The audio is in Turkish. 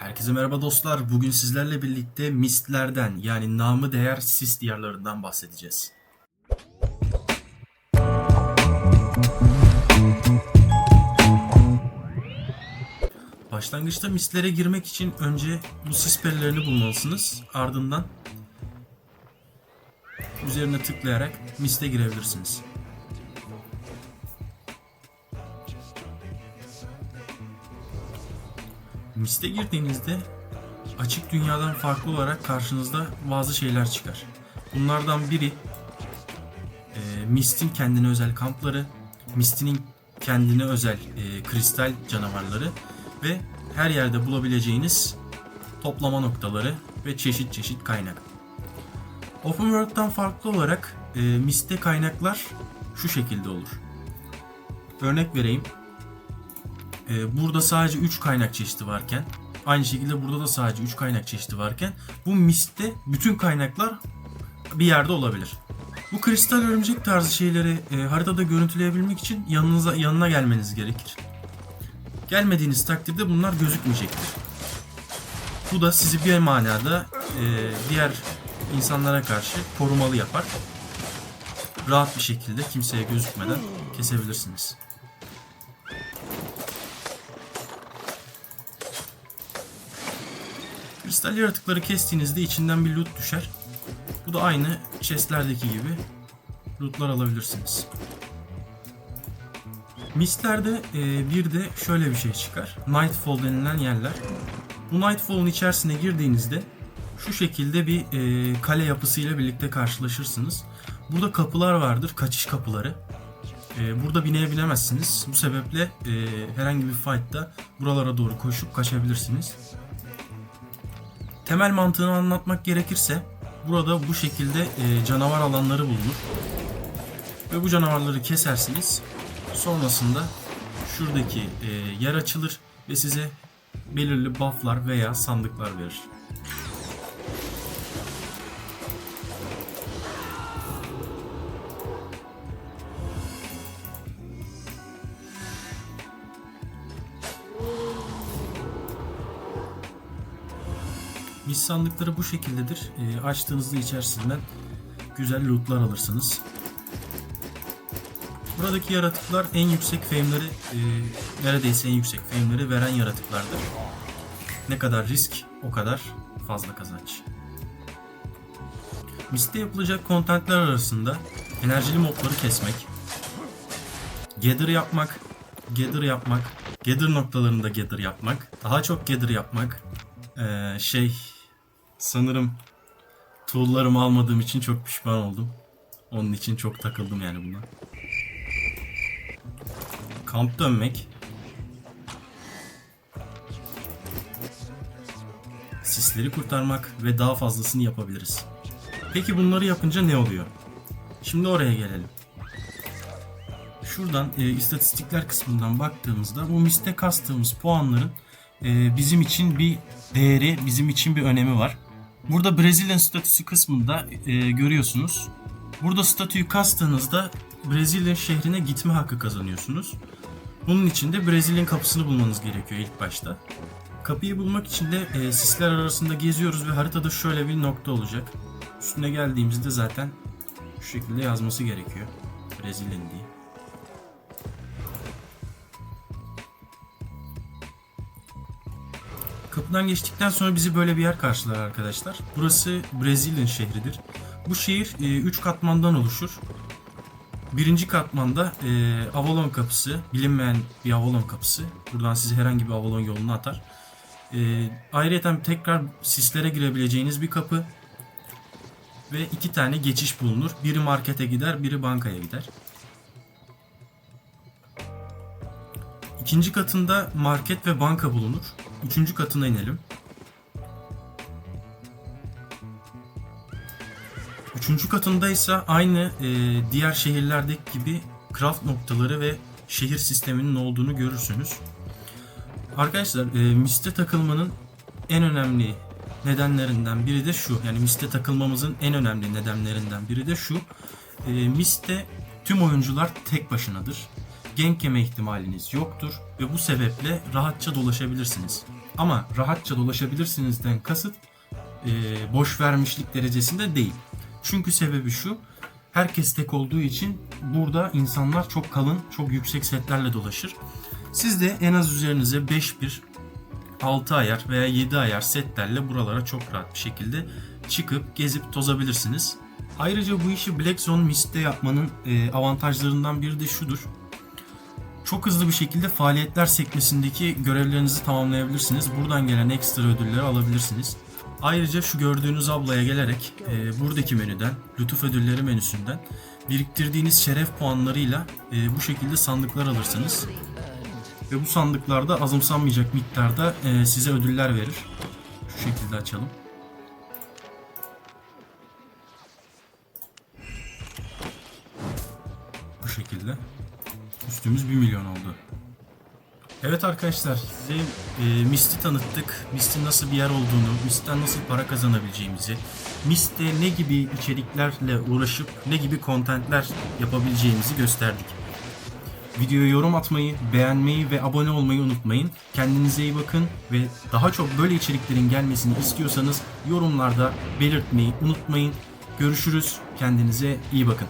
Herkese merhaba dostlar. Bugün sizlerle birlikte mistlerden yani namı değer sis diyarlarından bahsedeceğiz. Başlangıçta mistlere girmek için önce bu sis perilerini bulmalısınız. Ardından üzerine tıklayarak miste girebilirsiniz. Miste girdiğinizde açık dünyadan farklı olarak karşınızda bazı şeyler çıkar. Bunlardan biri e, Mist'in kendine özel kampları, Mist'in kendine özel e, kristal canavarları ve her yerde bulabileceğiniz toplama noktaları ve çeşit çeşit kaynak. Open World'dan farklı olarak e, Mist'te kaynaklar şu şekilde olur. Örnek vereyim. Ee, burada sadece 3 kaynak çeşidi varken aynı şekilde burada da sadece 3 kaynak çeşidi varken bu Mist'te bütün kaynaklar bir yerde olabilir. Bu kristal örümcek tarzı şeyleri e, haritada görüntüleyebilmek için yanınıza yanına gelmeniz gerekir. Gelmediğiniz takdirde bunlar gözükmeyecektir. Bu da sizi bir manada e, diğer insanlara karşı korumalı yapar. Rahat bir şekilde kimseye gözükmeden kesebilirsiniz. Kristal yaratıkları kestiğinizde içinden bir loot düşer. Bu da aynı chestlerdeki gibi lootlar alabilirsiniz. Mistlerde e, bir de şöyle bir şey çıkar. Nightfall denilen yerler. Bu Nightfall'un içerisine girdiğinizde şu şekilde bir e, kale yapısıyla birlikte karşılaşırsınız. Burada kapılar vardır, kaçış kapıları. E, burada bineye binemezsiniz. Bu sebeple e, herhangi bir fight'ta buralara doğru koşup kaçabilirsiniz. Temel mantığını anlatmak gerekirse burada bu şekilde e, canavar alanları bulunur. Ve bu canavarları kesersiniz. Sonrasında şuradaki e, yer açılır ve size belirli bufflar veya sandıklar verir. Mis sandıkları bu şekildedir. E, açtığınızda içerisinden güzel lootlar alırsınız. Buradaki yaratıklar en yüksek fame'leri, e, neredeyse en yüksek fame'leri veren yaratıklardır. Ne kadar risk, o kadar fazla kazanç. Mist'te yapılacak kontentler arasında enerjili mobları kesmek, gather yapmak, gather yapmak, gather noktalarında gather yapmak, daha çok gather yapmak, ee, şey sanırım tool'larımı almadığım için çok pişman oldum. Onun için çok takıldım yani buna. Kamp dönmek. Sisleri kurtarmak ve daha fazlasını yapabiliriz. Peki bunları yapınca ne oluyor? Şimdi oraya gelelim. Şuradan e, istatistikler kısmından baktığımızda bu miste kastığımız puanların e, bizim için bir değeri, bizim için bir önemi var. Burada Brezilya statüsü kısmında e, görüyorsunuz. Burada statüyü kastığınızda Brezilya şehrine gitme hakkı kazanıyorsunuz. Bunun için de Brezilya'nın kapısını bulmanız gerekiyor ilk başta. Kapıyı bulmak için de e, sisler arasında geziyoruz ve haritada şöyle bir nokta olacak. Üstüne geldiğimizde zaten şu şekilde yazması gerekiyor. Brezilya'nın diye. Kapıdan geçtikten sonra bizi böyle bir yer karşılar arkadaşlar. Burası Brezilya'nın şehridir. Bu şehir 3 katmandan oluşur. Birinci katmanda e, Avalon kapısı, bilinmeyen bir Avalon kapısı. Buradan sizi herhangi bir Avalon yoluna atar. E, ayrıca tekrar sislere girebileceğiniz bir kapı. Ve iki tane geçiş bulunur. Biri markete gider, biri bankaya gider. İkinci katında market ve banka bulunur. Üçüncü katına inelim. Üçüncü katında ise aynı e, diğer şehirlerdeki gibi craft noktaları ve şehir sisteminin olduğunu görürsünüz. Arkadaşlar e, miste takılmanın en önemli nedenlerinden biri de şu. Yani miste takılmamızın en önemli nedenlerinden biri de şu. E, miste tüm oyuncular tek başınadır. Gank yeme ihtimaliniz yoktur ve bu sebeple rahatça dolaşabilirsiniz. Ama rahatça dolaşabilirsinizden kasıt e, boş vermişlik derecesinde değil. Çünkü sebebi şu. Herkes tek olduğu için burada insanlar çok kalın, çok yüksek setlerle dolaşır. Siz de en az üzerinize 5 bir 6 ayar veya 7 ayar setlerle buralara çok rahat bir şekilde çıkıp gezip tozabilirsiniz. Ayrıca bu işi Black Zone Mist'te yapmanın e, avantajlarından biri de şudur. Çok hızlı bir şekilde faaliyetler sekmesindeki görevlerinizi tamamlayabilirsiniz. Buradan gelen ekstra ödülleri alabilirsiniz. Ayrıca şu gördüğünüz ablaya gelerek e, buradaki menüden, lütuf ödülleri menüsünden biriktirdiğiniz şeref puanlarıyla e, bu şekilde sandıklar alırsınız. Ve bu sandıklarda azımsanmayacak miktarda e, size ödüller verir. Şu şekilde açalım. Bu şekilde. Üstümüz 1 milyon oldu. Evet arkadaşlar size e, Mist'i tanıttık. Mist'in nasıl bir yer olduğunu, Mist'ten nasıl para kazanabileceğimizi, Mist'te ne gibi içeriklerle uğraşıp ne gibi kontentler yapabileceğimizi gösterdik. Videoya yorum atmayı, beğenmeyi ve abone olmayı unutmayın. Kendinize iyi bakın ve daha çok böyle içeriklerin gelmesini istiyorsanız yorumlarda belirtmeyi unutmayın. Görüşürüz. Kendinize iyi bakın.